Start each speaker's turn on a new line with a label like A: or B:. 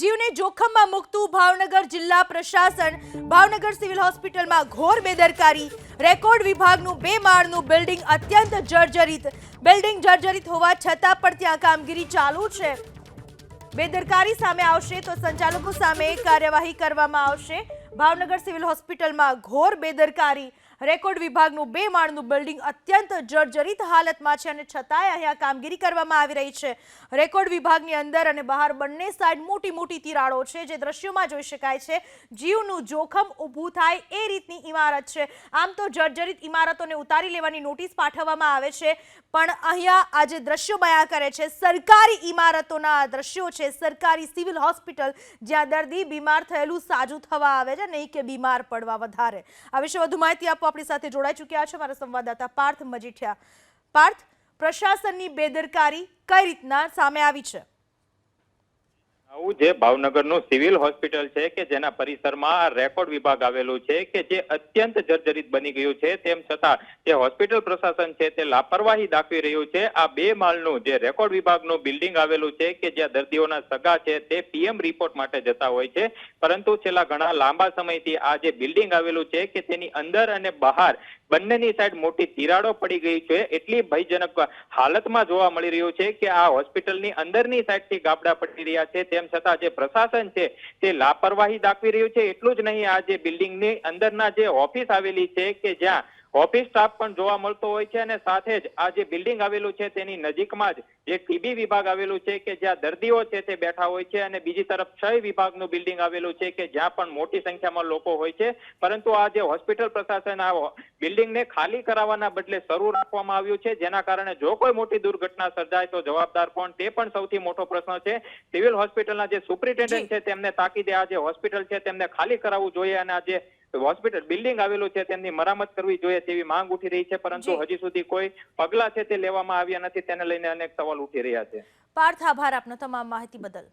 A: જીવને જોખમમાં મૂકતું ભાવનગર જિલ્લા પ્રશાસન. ભાવનગર સિવિલ હોસ્પિટલમાં ઘોર બેદરકારી. રેકોર્ડ વિભાગનું બે માળનું બિલ્ડિંગ અત્યંત જર્જરિત. બિલ્ડિંગ જર્જરિત હોવા છતાં પણ ત્યાં કામગીરી ચાલુ છે. બેદરકારી સામે આવશે તો સંચાલકો સામે કાર્યવાહી કરવામાં આવશે. ભાવનગર સિવિલ હોસ્પિટલમાં ઘોર બેદરકારી. રેકોર્ડ વિભાગનું બે માળનું બિલ્ડિંગ અત્યંત જર્જરિત હાલતમાં છે અને છતાંય અહીંયા કામગીરી કરવામાં આવી રહી છે. રેકોર્ડ વિભાગની અંદર અને બહાર બંને સાઈડ મોટી મોટી તિરાડો છે, જે દ્રશ્યોમાં જોઈ શકાય છે. જીવનું જોખમ ઊભું થાય એ રીતની ઇમારત છે. આમ તો જર્જરિત ઇમારતોને ઉતારી લેવાની નોટિસ પાઠવવામાં આવે છે, પણ અહીંયા આ જે દ્રશ્યો બયા કરે છે, સરકારી ઇમારતોના આ દ્રશ્યો છે, સરકારી સિવિલ હોસ્પિટલ, જ્યાં દર્દી બીમાર થયેલું સાજું થવા આવે છે, નહીં કે બીમાર પડવા વધારે. આ વિશે વધુ માહિતી આપવા આપણી સાથે જોડાઈ ચૂક્યા છે મારા સંવાદદાતા પાર્થ મજીઠિયા. પાર્થ, પ્રશાસનની બેદરકારી કઈ રીતના સામે આવી છે?
B: આવું જે ભાવનગરનું સિવિલ હોસ્પિટલ છે કે જેના પરિસરમાં રેકોર્ડ વિભાગ આવેલું છે કે જે અત્યંત જર્જરિત બની ગયું છે, તેમ છતાં જે હોસ્પિટલ પ્રશાસન છે તે લાપરવાહી દાખવી રહ્યું છે. આ બે માળનું જે રેકોર્ડ વિભાગનું બિલ્ડિંગ આવેલું છે કે જ્યાં દર્દીઓના સગા છે તે પીએમ રિપોર્ટ માટે જતા હોય છે. પરંતુ છેલ્લા ઘણા લાંબા સમયથી આ જે બિલ્ડિંગ આવેલું છે કે તેની અંદર અને બહાર બંનેની સાઈડ મોટી તિરાડો પડી ગઈ છે. એટલી ભયજનક હાલતમાં જોવા મળી રહ્યું છે કે આ હોસ્પિટલની અંદરની સાઈડથી ગાબડા પડી રહ્યા છે. તેમ છતાં જે પ્રશાસન છે તે લાપરવાહી દાખવી રહ્યું છે. એટલું જ નહીં, આ જે બિલ્ડિંગની અંદરના જે ઓફિસ આવેલી છે કે જ્યાં ઓફિસ સ્ટાફ પણ જોવા મળતો હોય છે અને સાથે જ આ જે બિલ્ડિંગ આવેલું છે તેની નજીકમાં જ જે ટીબી વિભાગ આવેલું છે કે જ્યાં દર્દીઓ છે તે બેઠા હોય છે અને બીજી તરફ ક્ષય વિભાગનું બિલ્ડિંગ આવેલું છે કે જ્યાં પણ મોટી સંખ્યામાં લોકો હોય છે. પરંતુ આ જે હોસ્પિટલ પ્રશાસન આ બિલ્ડિંગને ખાલી કરાવવાના બદલે શરૂ રાખવામાં આવ્યું છે. જેના કારણે જો કોઈ મોટી દુર્ઘટના સર્જાય તો જવાબદાર કોણ તે પણ સૌથી મોટો પ્રશ્ન છે. સિવિલ હોસ્પિટલના જે સુપ્રિન્ટેન્ડન્ટ છે તેમને તાકીદે આ જે હોસ્પિટલ છે તેમને ખાલી કરાવવું જોઈએ અને આ જે હોસ્પિટલ બિલ્ડિંગ આવેલું છે તેમની મરામત કરવી જોઈએ તેવી માંગ ઉઠી રહી છે પરંતુ. હજી સુધી કોઈ પગલા છે તે લેવામાં આવ્યા નથી તેને લઈને અનેક સવાલ ઉઠી રહ્યા છે
A: પાર્થ આભાર આપનો તમામ માહિતી બદલ